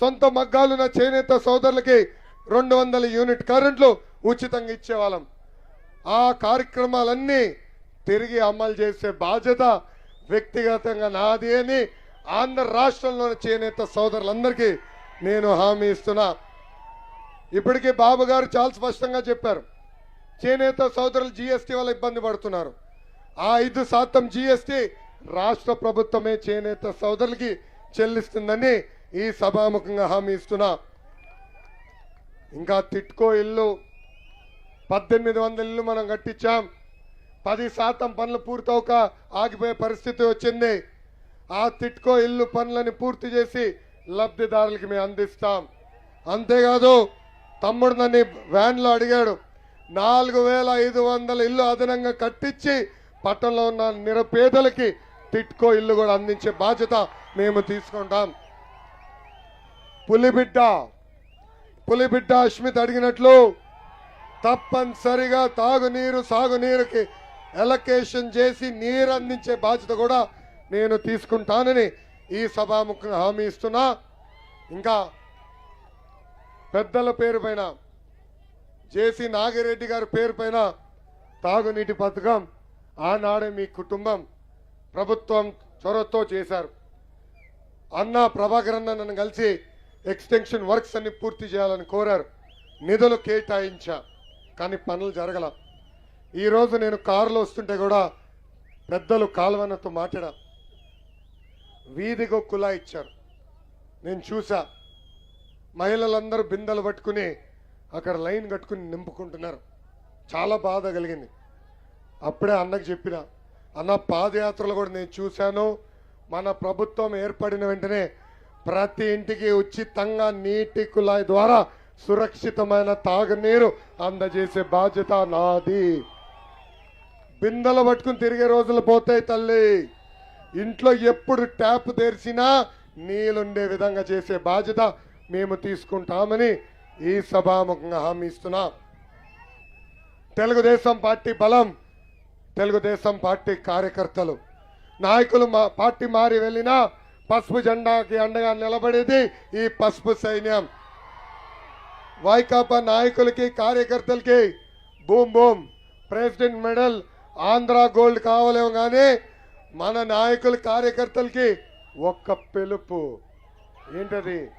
సొంత మగ్గాలున్న చేనేత సోదరులకి రెండు వందల యూనిట్ కరెంట్లు ఉచితంగా ఇచ్చేవాళ్ళం. ఆ కార్యక్రమాలన్నీ తిరిగి అమలు చేసే బాధ్యత వ్యక్తిగతంగా నాది అని ఆంధ్ర రాష్ట్రంలోని చేనేత సోదరులందరికీ నేను హామీ ఇస్తున్నా. ఇప్పటికీ బాబు గారు చాలా స్పష్టంగా చెప్పారు. చేనేత సోదరులు జీఎస్టీ వల్ల ఇబ్బంది పడుతున్నారు. ఆ ఐదు శాతం జీఎస్టీ రాష్ట్ర ప్రభుత్వమే చేనేత సోదరులకి చెల్లిస్తుందని ఈ సభాముఖంగా హామీ ఇస్తున్నా. ఇంకా తిట్కో ఇల్లు. పద్దెనిమిది వందల ఇల్లు మనం కట్టించాం. పది శాతం పనులు పూర్తవక ఆగిపోయే పరిస్థితి వచ్చింది. ఆ తిట్కో ఇల్లు పనులని పూర్తి చేసి లబ్ధిదారులకి మేము అందిస్తాం. అంతేకాదు తమ్ముడు నన్ను వ్యాన్లో అడిగాడు నాలుగు వేల ఐదు వందల ఇల్లు అదనంగా కట్టించి పట్టణంలో ఉన్న నిరపేదలకి తిట్కో ఇల్లు కూడా అందించే బాధ్యత మేము తీసుకుంటాం. పులిబిడ్డ పులిబిడ్డ అశ్మిత్ అడిగినట్లు తప్పనిసరిగా తాగునీరు సాగునీరుకి ఎలకేషన్ చేసి నీరు అందించే బాధ్యత కూడా నేను తీసుకుంటానని ఈ సభాముఖంగా హామీ ఇస్తున్నా. ఇంకా పెద్దల పేరు పైన జేసీ నాగిరెడ్డి గారి పేరు పైన తాగునీటి పథకం ఆనాడే మీ కుటుంబం ప్రభుత్వం చొరవతో చేశారు. అన్న ప్రభాకర్ అన్న నన్ను కలిసి ఎక్స్టెన్షన్ వర్క్స్ అన్ని పూర్తి చేయాలని కోరారు. నిధులు కేటాయించా. కానీ పనులు జరగల. ఈరోజు నేను కారులో వస్తుంటే కూడా పెద్దలు కాలువనతో మాట్లాడా. వీధిగో కులా ఇచ్చారు. నేను చూసా మహిళలందరూ బిందెలు పట్టుకుని అక్కడ లైన్ కట్టుకుని నింపుకుంటున్నారు. చాలా బాధ కలిగింది. అప్పుడే అన్నకు చెప్పిన అన్న పాదయాత్రలు కూడా నేను చూశాను. మన ప్రభుత్వం ఏర్పడిన వెంటనే ప్రతి ఇంటికి ఉచితంగా నీటి కుళాయి ద్వారా సురక్షితమైన తాగునీరు అందజేసే బాధ్యత నాది. బిందెలు పట్టుకుని తిరిగే రోజులు పోతాయి తల్లి. ఇంట్లో ఎప్పుడు ట్యాప్ తెరిచినా నీళ్ళుండే విధంగా చేసే బాధ్యత మేము తీసుకుంటామని ఈ సభాముఖంగా హామీ ఇస్తున్నా. తెలుగుదేశం పార్టీ బలం తెలుగుదేశం పార్టీ కార్యకర్తలు. నాయకులు మా పార్టీ మారి వెళ్ళినా పసుపు జెండాకి అండగా నిలబడేది ఈ పసుపు సైన్యం. వైకాపా నాయకులకి కార్యకర్తలకి boom boom. President medal Andhra gold కావలేము కానీ మన నాయకుల కార్యకర్తలకి ఒక్క పిలుపు. ఏంటది?